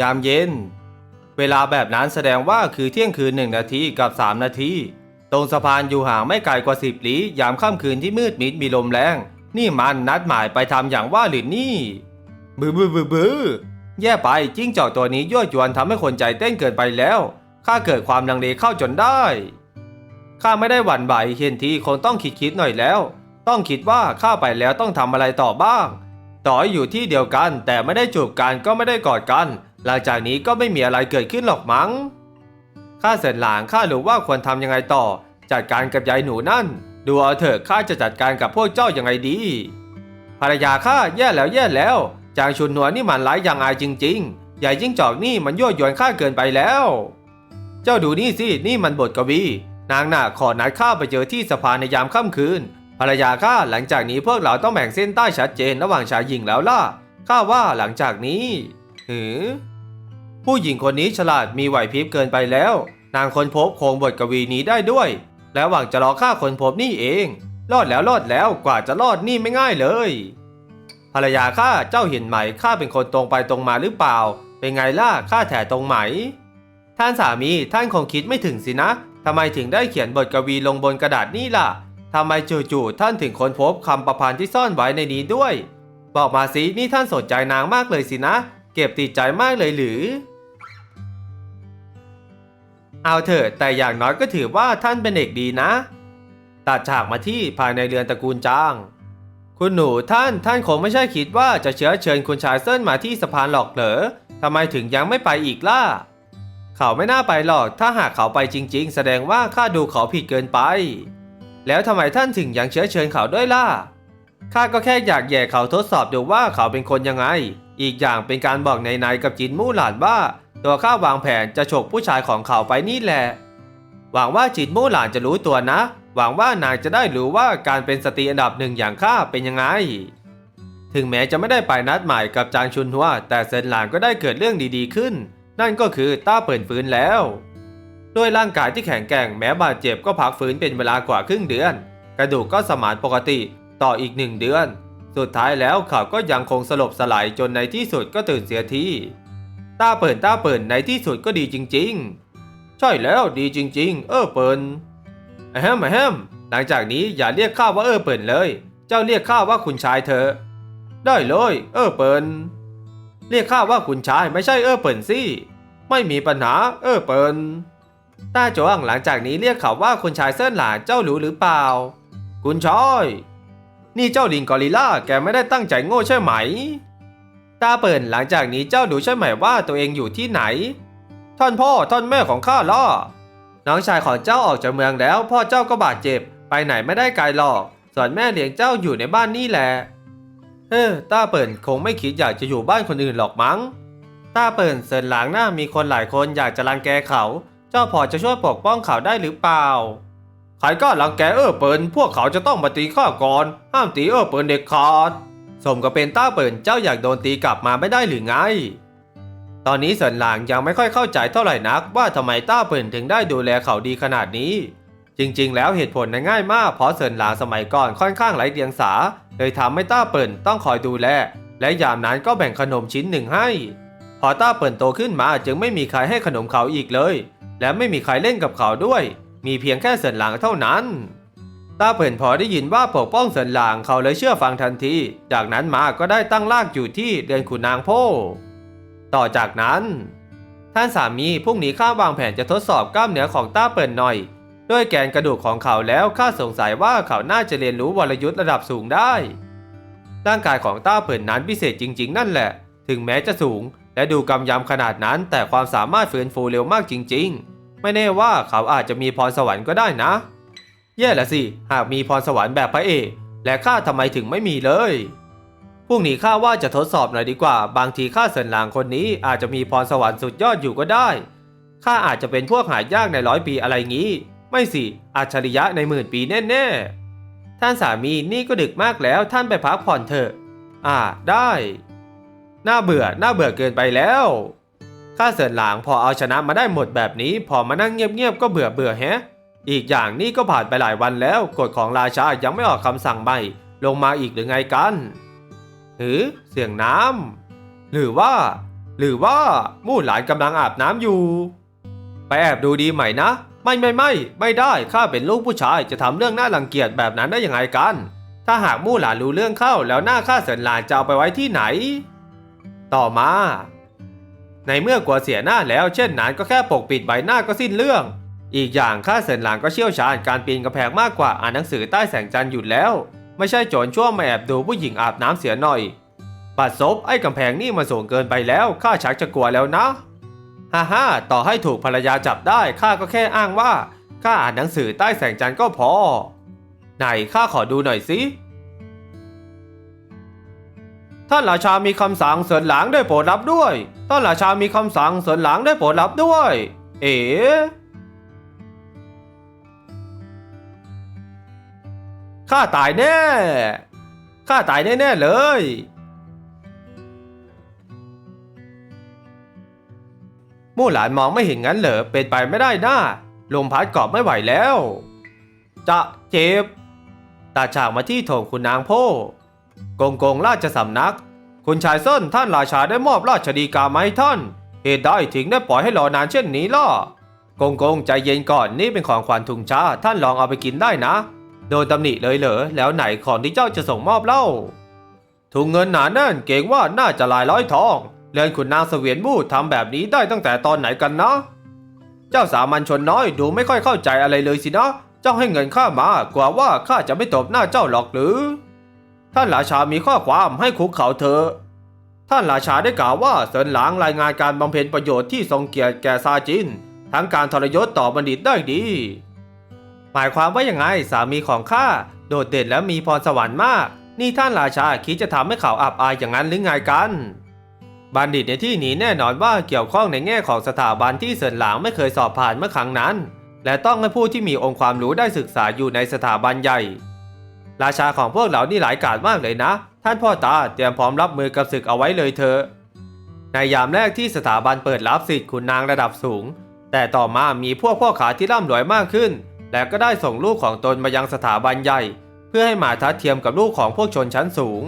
ยามเย็น เวลาแบบนั้นแสดงว่าคือเที่ยงคืนหนึ่งนาทีกับสามนาที ตรงสะพานอยู่ห่างไม่ไกลกว่าสิบลี้ ยามค่ำคืนที่มืดมิดมีลมแรง นี่มันนัดหมายไปทำอย่างว่าหรือนี่บือบือบือบือแย่ไปจิ้งจอกตัวนี้ยั่วยวนทำให้คนใจเต้นเกินไปแล้วข้าเกิดความลังเลเข้าจนได้ข้าไม่ได้หวั่นไหวเห็นทีคงต้องคิดคิดๆหน่อยแล้ว ต้องคิดว่าข้าไปแล้วต้องทำอะไรต่อบ้าง ต่ออยู่ที่เดียวกันแต่ไม่ได้จูบกันก็ไม่ได้กอดกัน หลังจากนี้ก็ไม่มีอะไรเกิดขึ้นหรอกมั้ง ข้าเสร็จหลางข้ารู้ว่าควรทำยังไงต่อ จัดการกับยายหนูนั่น ดูเอาเถอะข้าจะจัดการกับพวกเจ้ายังไงดี ภรรยาข้าแย่แล้วแย่แล้ว จางชุนหนวนี่มันร้ายอย่างอายจริงๆ ใหญ่จิ้งจอกนี่มันยั่วยวนข้าเกินไปแล้ว เจ้าดูนี่สิ นี่มันบทกวี นางน่ะขอนัดข้าไปเจอที่สะพานในยามค่ำคืน ภรรยาข้าหลังจากนี้พวกเราต้องแบ่งเส้นใต้ชัดเจนระหว่างชายหญิงแล้วล่ะ ข้าว่าหลังจากนี้หือ ผู้หญิงคนนี้ฉลาดมีไหวพริบเกินไปแล้ว นางค้นพบโครงบทกวีนี้ได้ด้วย และหวังจะรอข้าคนพบนี่เอง รอดแล้วรอดแล้วกว่าจะรอดนี่ไม่ง่ายเลย ภรรยาข้าเจ้าเห็นไหมข้าเป็นคนตรงไปตรงมาหรือเปล่า เป็นไงล่ะข้าแถตรงไหม ท่านสามีท่านคงคิดไม่ถึงสินะทำไมถึงได้เขียนบทกวีลงบนกระดาษนี่ล่ะทำไมจู่ๆท่านถึงค้นพบคำประพันธ์ที่ซ่อนไว้ในนี้ด้วย บอกมาสินี่ท่านสนใจนางมากเลยสินะ เก็บติดใจมากเลยหรือ เอาเถอะแต่อย่างน้อยก็ถือว่าท่านเป็นเด็กดีนะ ตัดฉากมาที่ภายในเรือนตระกูลจาง คุณหนูท่านท่านคงไม่ใช่คิดว่าจะเชื้อเชิญคุณชายเซินมาที่สะพานหรอกเหรอทำไมถึงยังไม่ไปอีกล่ะ เขาไม่น่าไปหรอก ถ้าหากเขาไปจริง ๆ แสดงว่าข้าดูเขาผิดเกินไป แล้วทำไมท่านถึงยังเชื้อเชิญเขาด้วยล่ะข้าก็แค่อยากแย่เขาทดสอบดูว่าเขาเป็นคนยังไง อีกอย่างเป็นการบอกในๆกับจินมู่หลานว่า ตัวข้าวางแผนจะฉกผู้ชายของเขาไปนี่แหละ หวังว่าจินมู่หลานจะรู้ตัวนะ หวังว่านางจะได้รู้ว่าการเป็นสตรีอันดับหนึ่งอย่างข้าเป็นยังไง ถึงแม้จะไม่ได้ไปนัดหมายกับจางชุนหัว แต่เซนหลานก็ได้เกิดเรื่องดีๆขึ้น นั่นก็คือต้าเปิดฟื้นแล้ว ด้วยร่างกายที่แข็งแกร่งแม้บาดเจ็บก็พักฟื้นเป็นเวลากว่าครึ่งเดือน กระดูกก็สมานปกติต่ออีกหนึ่งเดือน สุดท้ายแล้วเขาก็ยังคงสลบสลายจนในที่สุดก็ตื่นเสียที ตาเปิดต้าเปิดในที่สุดก็ดีจริง ๆ ใช่แล้วดีจริง ๆ เออเปิลอะแฮมอะแฮมหลังจากนี้อย่าเรียกข้าว่าเออเปิลเลย เจ้าเรียกข้าว่าคุณชายเถอะ ได้เลย เออเปิลเรียกข้าว่าคุณชายไม่ใช่เออเปิลสิไม่มีปัญหา เออเปิลตาจวงหลังจากนี้เรียกเขาว่าคุณชายเส้นหลานเจ้ารู้หรือเปล่า คุณชายนี่เจ้าลิงกอริลล่าแกไม่ได้ตั้งใจโง่ใช่ไหม ตาเปิ่นหลังจากนี้เจ้ารู้ใช่ไหมว่าตัวเองอยู่ที่ไหน ท่านพ่อท่านแม่ของข้าล่ะน้องชายของเจ้าออกจากเมืองแล้ว พ่อเจ้าก็บาดเจ็บ ไปไหนไม่ได้ไกลหรอก ส่วนแม่เลี้ยงเจ้าอยู่ในบ้านนี่แหละเออตาเปิ่นคงไม่คิดอยากจะอยู่บ้านคนอื่นหรอกมั้งตาเปิ่นเสินหลังหน้ามีคนหลายคนอยากจะรังแกเขา เจ้าพอจะช่วยปกป้องเขาได้หรือเปล่าใครก็รังแกเออเปิ่นพวกเขาจะต้องมาตีข้าก่อน ห้ามตีเออเปิ่นเด็ดขาด สมกับเป็นต้าเปิ่นเจ้าอยากโดนตีกลับมาไม่ได้หรือไง ตอนนี้เสินหลางยังไม่ค่อยเข้าใจเท่าไหร่นัก ว่าทำไมต้าเปิ่นถึงได้ดูแลเขาดีขนาดนี้ จริง ๆ แล้วเหตุผลน่ะง่ายมากเพราะเสินหลางสมัยก่อนค่อนข้างไร้เดียงสา เลยทำให้ต้าเปิ่นต้องคอยดูแล และยามนั้นก็แบ่งขนมชิ้นหนึ่งให้ พอต้าเปิ่นโตขึ้นมาจึงไม่มีใครให้ขนมเขาอีกเลย และไม่มีใครเล่นกับเขาด้วย มีเพียงแค่เสินหลางเท่านั้น ต้าเปิ่นพอได้ยินว่าปกป้องเสินหลางเขาเลยเชื่อฟังทันที จากนั้นมาก็ได้ตั้งรากอยู่ที่เรือนขุนนางโพต่อจากนั้น ท่านสามีพรุ่งนี้ข้าวางแผนจะทดสอบกล้ามเนื้อของต้าเปิ่นหน่อย ด้วยแกนกระดูกของเขาแล้วข้าสงสัยว่าเขาน่าจะเรียนรู้วรยุทธ์ระดับสูงได้ร่างกายของต้าเปิ่นนั้นพิเศษจริง ๆ นั่นแหละ ถึงแม้จะสูง และดูกำยำขนาดนั้น แต่ความสามารถฟื้นฟูเร็วมากจริง ๆ ไม่แน่ว่าเขาอาจจะมีพรสวรรค์ก็ได้นะ แย่ละสิ หากมีพรสวรรค์แบบพระเอก และข้าทำไมถึงไม่มีเลยพรุ่งนี้ข้าว่าจะทดสอบหน่อยดีกว่า บางทีข้าเสินหลางคนนี้อาจจะมีพรสวรรค์สุดยอดอยู่ก็ได้ ข้าอาจจะเป็นพวกหายากในร้อยปีอะไรงี้ ไม่สิ อัจฉริยะในหมื่นปีแน่ๆ ท่านสามีนี่ก็ดึกมากแล้วท่านไปพักผ่อนเถอะ อ่า ได้ น่าเบื่อ น่าเบื่อเกินไปแล้วข้าเสินหลางพอเอาชนะมาได้หมดแบบนี้ พอมานั่งเงียบๆก็เบื่อเบื่อแฮะ อีกอย่างนี่ก็ผ่านไปหลายวันแล้วกฎของราชายังไม่ออกคำสั่งใหม่ ลงมาอีกหรือไงกันหือเสียงน้ำหรือว่า หรือว่ามู่หลานกำลังอาบน้ำอยู่ ไปแอบดูดีไหมนะ ไม่ไม่ไม่ไม่ได้ข้าเป็นลูกผู้ชายจะทำเรื่องน่ารังเกียจแบบนั้นได้ยังไงกัน ถ้าหากมู่หลานรู้เรื่องเข้าแล้วหน้าข้าเสินหลานจะเอาไปไว้ที่ไหน ต่อมา ในเมื่อกลัวเสียหน้าแล้วเช่นนั้นก็แค่ปกปิดใบหน้าก็สิ้นเรื่อง อีกอย่างข้าเสินหลานก็เชี่ยวชาญการปีนกระแพงมากกว่าอ่านหนังสือใต้แสงจันทร์อยู่แล้ว ไม่ใช่โจรชั่วมาแอบดูผู้หญิงอาบน้ำเสียหน่อย ปัดซบไอ้กำแพงนี่มันสูงเกินไปแล้วข้าชักจะกลัวแล้วนะฮ่าฮ่าต่อให้ถูกภรรยาจับได้ข้าก็แค่อ้างว่าข้าอ่านหนังสือใต้แสงจันทร์ก็พอ ไหนข้าขอดูหน่อยสิท่านราชามีคำสั่งเสริญหลางได้โปรดรับด้วย ท่านราชามีคำสั่งเสริญหลางได้โปรดรับด้วย เอ๋ ข้าตายแน่ ข้าตายแน่ๆเลย มู่หลานมองไม่เห็นงั้นเหรอ เป็นไปไม่ได้นะลมพัดเกาะไม่ไหวแล้ว จะเจ็บ ตาฉากมาที่โถงคุณนางโพกงกงราชสำนัก คุณชายส้นท่านราชาได้มอบราชดีกามาให้ท่าน เหตุใดถึงได้ปล่อยให้รอนานเช่นนี้ล่ะกงกงใจเย็นก่อนนี่เป็นของขวัญถุงชาท่านลองเอาไปกินได้นะ โดนตำหนิเลยเหรอแล้วไหนของที่เจ้าจะส่งมอบเล่าถุงเงินหนาแน่นเก่งว่าน่าจะหลายร้อยทองเรือนขุนนางเสวียนบูดทำแบบนี้ได้ตั้งแต่ตอนไหนกันนะ เจ้าสามัญชนน้อยดูไม่ค่อยเข้าใจอะไรเลยสินะ เจ้าให้เงินข้ามากว่าว่าข้าจะไม่ตบหน้าเจ้าหรอกหรือ ท่านราชามีข้อความให้คุกเขาเถอะท่านราชาได้กล่าวว่าเซินหลางรายงานการบำเพ็ญประโยชน์ที่ทรงเกียรติแก่ซาจิน ทั้งการทรยศต่อบัณฑิตได้ดี มายความว่ายังไงสามีของข้าโดดเด่นและมีพรสวรรค์มาก นี่ท่านราชาคิดจะทำให้เขาอับอายอย่างนั้นหรือไงกัน บัณฑิตในที่นี้แน่นอนว่าเกี่ยวข้องในแง่ของสถาบันที่เสินหลางไม่เคยสอบผ่านเมื่อครั้งนั้น และต้องให้ผู้ที่มีองค์ความรู้ได้ศึกษาอยู่ในสถาบันใหญ่ ราชาของพวกเรานี่หลายกาจมากเลยนะ ท่านพ่อตาเตรียมพร้อมรับมือกับศึกเอาไว้เลยเถอะในยามแรกที่สถาบันเปิดรับสิทธิ์ขุนนางระดับสูง แต่ต่อมามีพวกพ่อขาที่ร่ำรวยมากขึ้น และก็ได้ส่งลูกของตนมายังสถาบันใหญ่ เพื่อให้มาทัดเทียมกับลูกของพวกชนชั้นสูง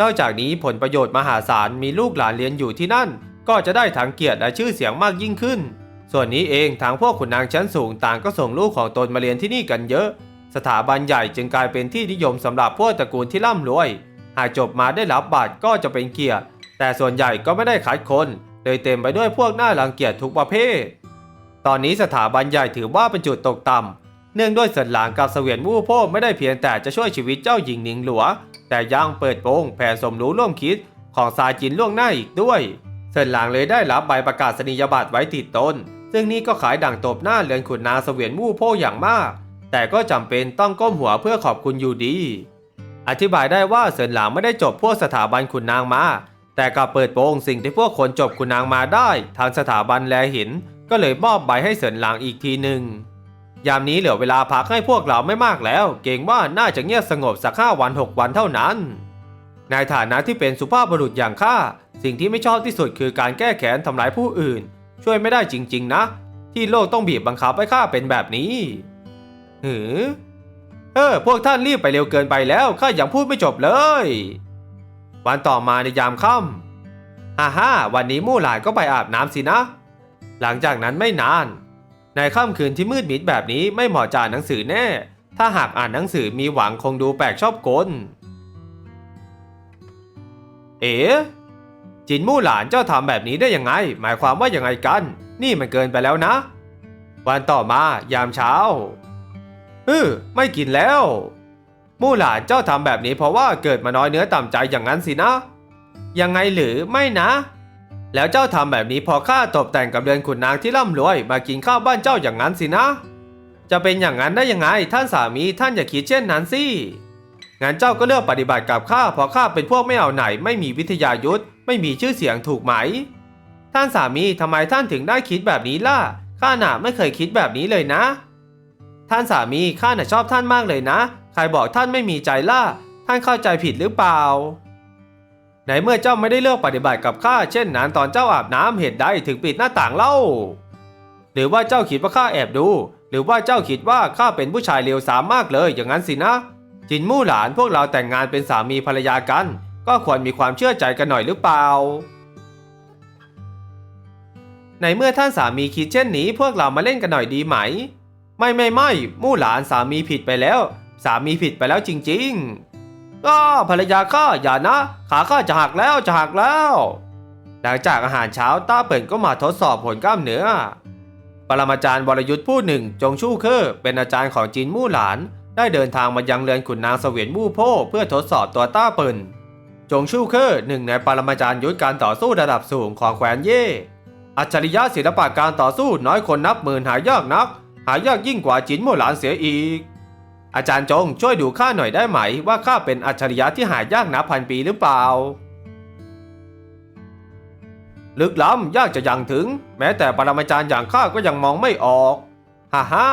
นอกจากนี้ผลประโยชน์มหาศาลมีลูกหลานเรียนอยู่ที่นั่น ก็จะได้ทั้งเกียรติและชื่อเสียงมากยิ่งขึ้น ส่วนนี้เองทางพวกขุนนางชั้นสูงต่างก็ส่งลูกของตนมาเรียนที่นี่กันเยอะ สถาบันใหญ่จึงกลายเป็นที่นิยมสำหรับพวกตระกูลที่ร่ำรวย หากจบมาได้รับบัตรก็จะเป็นเกียรติ แต่ส่วนใหญ่ก็ไม่ได้คัดคนเลยเต็มไปด้วยพวกหน้ารังเกียจทุกประเภท ตอนนี้สถาบันใหญ่ถือว่าเป็นจุดตกต่ำ เนื่องด้วยเสินหลางกับเสวียนวู่โพไม่ได้เพียงแต่จะช่วยชีวิตเจ้าหญิงหนิงหลัว แต่ยังเปิดโปงแผนสมรู้ร่วมคิดของซาจินล่วงหน้าอีกด้วยเสินหลางเลยได้รับใบประกาศนียบัตรไว้ติดตน ซึ่งนี่ก็ขายดั่งตบหน้าเรือนขุนนางเสวียนวู่โพอย่างมาก แต่ก็จำเป็นต้องก้มหัวเพื่อขอบคุณอยู่ดี อธิบายได้ว่าเสินหลางไม่ได้จบพวกสถาบันขุนนางมา แต่กลับเปิดโปงสิ่งที่พวกคนจบขุนนางมาได้ ทางสถาบันแลเห็นก็เลยมอบใบให้เสินหลางอีกทีหนึ่ง ยามนี้เหลือเวลาพักให้พวกเราไม่มากแล้ว เก่งว่าน่าจะเงียบสงบสักห้าวันหกวันเท่านั้น ในฐานะที่เป็นสุภาพบุรุษอย่างข้าสิ่งที่ไม่ชอบที่สุดคือการแก้แค้นทำร้ายผู้อื่น ช่วยไม่ได้จริง ๆ นะ ที่โลกต้องบีบบังคับให้ข้าเป็นแบบนี้หือเออพวกท่านรีบไปเร็วเกินไปแล้วข้ายังพูดไม่จบเลย วันต่อมาในยามค่ำฮ่าฮ่าวันนี้มู่หลานก็ไปอาบน้ำสินะ หลังจากนั้นไม่นาน ในค่ำคืนที่มืดมิดแบบนี้ไม่เหมาะจะอ่านหนังสือแน่ ถ้าหากอ่านหนังสือมีหวังคงดูแปลกชอบกล เอ๋จินมู่หลานเจ้าทำแบบนี้ได้ยังไง หมายความว่ายังไงกัน นี่มันเกินไปแล้วนะ วันต่อมายามเช้าเออไม่กินแล้ว มู่หลานเจ้าทำแบบนี้เพราะว่าเกิดมาน้อยเนื้อต่ำใจอย่างนั้นสินะ ยังไงหรือไม่นะ แล้วเจ้าทำแบบนี้พอข้าตบแต่งกับเรือนขุนนางที่ร่ำรวย มากินข้าวบ้านเจ้าอย่างนั้นสินะ จะเป็นอย่างนั้นได้ยังไง ท่านสามีท่านอย่าคิดเช่นนั้นสิงั้นเจ้าก็เลือกปฏิบัติกับข้าเพราะข้าเป็นพวกไม่เอาไหน ไม่มีวิทยายุทธไม่มีชื่อเสียงถูกไหม ท่านสามีทำไมท่านถึงได้คิดแบบนี้ล่ะข้าหน่ะไม่เคยคิดแบบนี้เลยนะ ท่านสามีข้าน่ะชอบท่านมากเลยนะ ใครบอกท่านไม่มีใจล่ะท่านเข้าใจผิดหรือเปล่า ในเมื่อเจ้าไม่ได้เลือกปฏิบัติกับข้าเช่นนั้นตอนเจ้าอาบน้ำเหตุใดถึงปิดหน้าต่างเล่า หรือว่าเจ้าคิดว่าข้าแอบดู หรือว่าเจ้าคิดว่าข้าเป็นผู้ชายเลวสามมากเลยอย่างนั้นสินะ จินมู่หลานพวกเราแต่งงานเป็นสามีภรรยากัน ก็ควรมีความเชื่อใจกันหน่อยหรือเปล่า ในเมื่อท่านสามีคิดเช่นนี้ พวกเรามาเล่นกันหน่อยดีไหม ไม่ไม่ไม่มู่หลานสามีผิดไปแล้ว สามีผิดไปแล้วจริง ๆ ก็ภรรยาข้าอย่านะ ขาข้าจะหักแล้วจะหักแล้ว หลังจากอาหารเช้าต้าเปิ่นก็มาทดสอบผลกล้ามเนื้อ ปรมาจารย์วรยุทธ์ผู้หนึ่งจงชู่เคอร์เป็นอาจารย์ของจีนมู่หลาน ได้เดินทางมายังเรือนขุนนางเสวียนมู่โพเพื่อทดสอบตัวต้าเปิ่นจงชู่เคอร์หนึ่งในปรมาจารย์ยุทธการต่อสู้ระดับสูงของแคว้นเย่อัจฉริยะศิลปะการต่อสู้น้อยคนนับหมื่นหายากนัก หายากยิ่งกว่าจินมู่หลานเสียอีก อาจารย์จงช่วยดูข้าหน่อยได้ไหม ว่าข้าเป็นอัจฉริยะที่หายากนับพันปีหรือเปล่า ลึกล้ำยากจะยังถึง แม้แต่ปรมาจารย์อย่างข้าก็ยังมองไม่ออกฮ่าฮ่า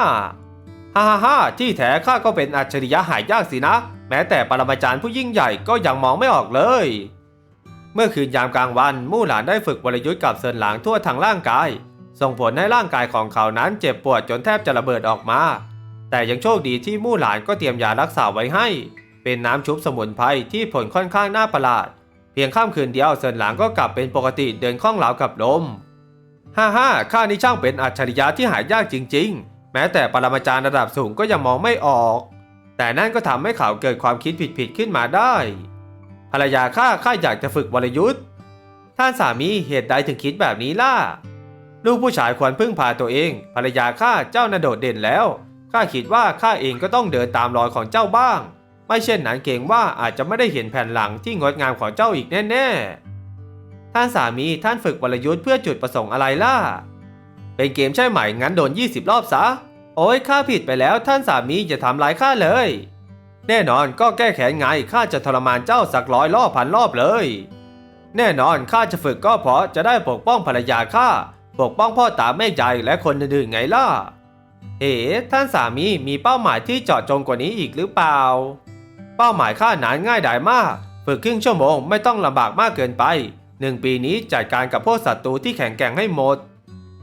ฮ่าฮ่าฮ่าที่แท้ข้าก็เป็นอัจฉริยะหายากสินะ แม้แต่ปรมาจารย์ผู้ยิ่งใหญ่ก็ยังมองไม่ออกเลย เมื่อคืนยามกลางวันมู่หลานได้ฝึกวรยุทธ์กับเซินหลางทั่วทั้งร่างกาย ส่งผลให้ร่างกายของเขานั้นเจ็บปวดจนแทบจะระเบิดออกมา แต่ยังโชคดีที่มู่หลานก็เตรียมยารักษาไว้ให้ เป็นน้ำชุบสมุนไพรที่ผลค่อนข้างน่าประหลาด เพียงข้ามคืนเดียวเซินหลางก็กลับเป็นปกติเดินคล่องเหลากับลมฮ่าฮ่าข้านี่ช่างเป็นอัจฉริยะที่หายากจริง ๆ แม้แต่ปรมาจารย์ระดับสูงก็ยังมองไม่ออก แต่นั่นก็ทำให้เขาเกิดความคิดผิดๆขึ้นมาได้ ภรรยาข้าข้าอยากจะฝึกวรยุทธ์ ท่านสามีเหตุใดถึงคิดแบบนี้ล่ะ ลูกผู้ชายควรพึ่งพาตัวเอง ภรรยาข้าเจ้านโดดเด่นแล้ว ข้าคิดว่าข้าเองก็ต้องเดินตามรอยของเจ้าบ้าง ไม่เช่นนั้นเกรงว่าอาจจะไม่ได้เห็นแผ่นหลังที่งดงามของเจ้าอีกแน่ ๆ ท่านสามีท่านฝึกวรยุทธ์เพื่อจุดประสงค์อะไรล่ะ เป็นเกมใช่ไหมงั้นโดน 20 รอบซะ โอ้ยข้าผิดไปแล้วท่านสามีอย่าทำร้ายข้าเลย แน่นอนก็แก้แค้นไงข้าจะทรมานเจ้าสักร้อยรอบพันรอบเลย แน่นอนข้าจะฝึกก็เพราะจะได้ปกป้องภรรยาข้าปกป้องพ่อตาแม่ยายและคนอื่นๆไงล่ะ เอ๋ท่านสามีมีเป้าหมายที่เจาะจงกว่านี้อีกหรือเปล่า เป้าหมายข้านั้นง่ายดายมาก ฝึกครึ่งชั่วโมงไม่ต้องลำบากมากเกินไปหนึ่งปีนี้จัดการกับพวกศัตรูที่แข็งแกร่งให้หมด